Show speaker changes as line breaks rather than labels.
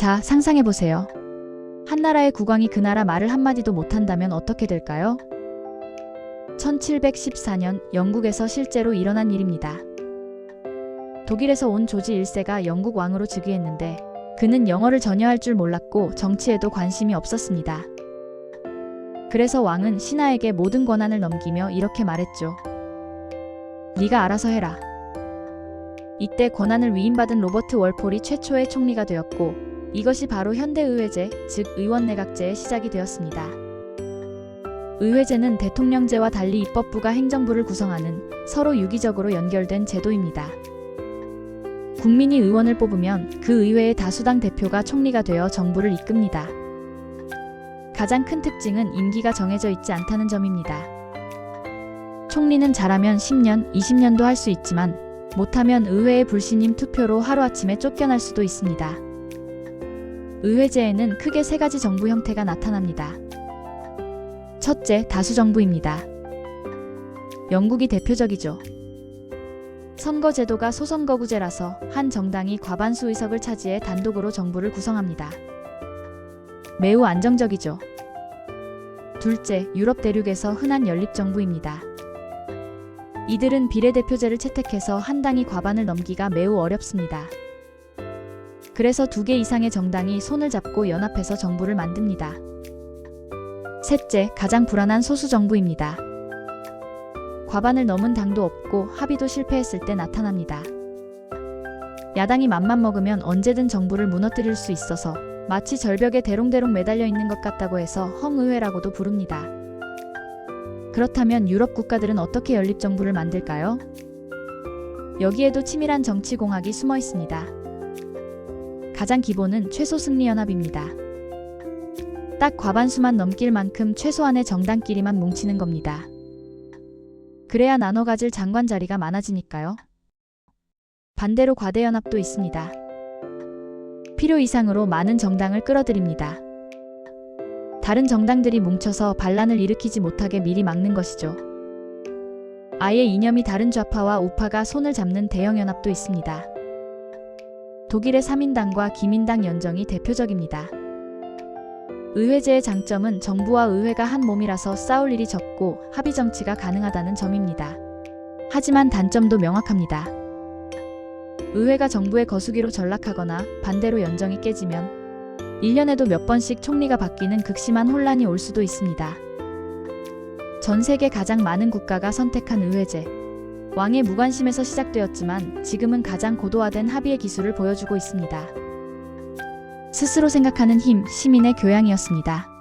자, 상상해보세요. 한 나라의 국왕이 그 나라 말을 한마디도 못한다면 어떻게 될까요? 1714년 영국에서 실제로 일어난 일입니다. 독일에서 온 조지 1세가 영국 왕으로 즉위했는데 그는 영어를 전혀 할 줄 몰랐고 정치에도 관심이 없었습니다. 그래서 왕은 신하에게 모든 권한을 넘기며 이렇게 말했죠. 네가 알아서 해라. 이때 권한을 위임받은 로버트 월폴이 최초의 총리가 되었고 이것이 바로 현대의회제, 즉 의원내각제의 시작이 되었습니다. 의회제는 대통령제와 달리 입법부가 행정부를 구성하는 서로 유기적으로 연결된 제도입니다. 국민이 의원을 뽑으면 그 의회의 다수당 대표가 총리가 되어 정부를 이끕니다. 가장 큰 특징은 임기가 정해져 있지 않다는 점입니다. 총리는 잘하면 10년, 20년도 할 수 있지만 못하면 의회의 불신임 투표로 하루아침에 쫓겨날 수도 있습니다. 의회제에는 크게 세 가지 정부 형태가 나타납니다. 첫째, 다수정부입니다. 영국이 대표적이죠. 선거제도가 소선거구제라서 한 정당이 과반수 의석을 차지해 단독으로 정부를 구성합니다. 매우 안정적이죠. 둘째, 유럽 대륙에서 흔한 연립정부입니다. 이들은 비례대표제를 채택해서 한 당이 과반을 넘기가 매우 어렵습니다. 그래서 두 개 이상의 정당이 손을 잡고 연합해서 정부를 만듭니다. 셋째, 가장 불안한 소수정부입니다. 과반을 넘은 당도 없고 합의도 실패했을 때 나타납니다. 야당이 맘만 먹으면 언제든 정부를 무너뜨릴 수 있어서 마치 절벽에 대롱대롱 매달려 있는 것 같다고 해서 헝의회라고도 부릅니다. 그렇다면 유럽 국가들은 어떻게 연립정부를 만들까요? 여기에도 치밀한 정치공학이 숨어 있습니다. 가장 기본은 최소 승리연합입니다. 딱 과반수만 넘길 만큼 최소한의 정당끼리만 뭉치는 겁니다. 그래야 나눠 가질 장관 자리가 많아지니까요. 반대로 과대연합도 있습니다. 필요 이상으로 많은 정당을 끌어들입니다. 다른 정당들이 뭉쳐서 반란을 일으키지 못하게 미리 막는 것이죠. 아예 이념이 다른 좌파와 우파가 손을 잡는 대형 연합도 있습니다. 독일의 3인당과 기민당 연정이 대표적입니다. 의회제의 장점은 정부와 의회가 한 몸이라서 싸울 일이 적고 합의 정치가 가능하다는 점입니다. 하지만 단점도 명확합니다. 의회가 정부의 거수기로 전락하거나 반대로 연정이 깨지면 1년에도 몇 번씩 총리가 바뀌는 극심한 혼란이 올 수도 있습니다. 전 세계 가장 많은 국가가 선택한 의회제. 왕의 무관심에서 시작되었지만 지금은 가장 고도화된 합의의 기술을 보여주고 있습니다. 스스로 생각하는 힘, 시민의 교양이었습니다.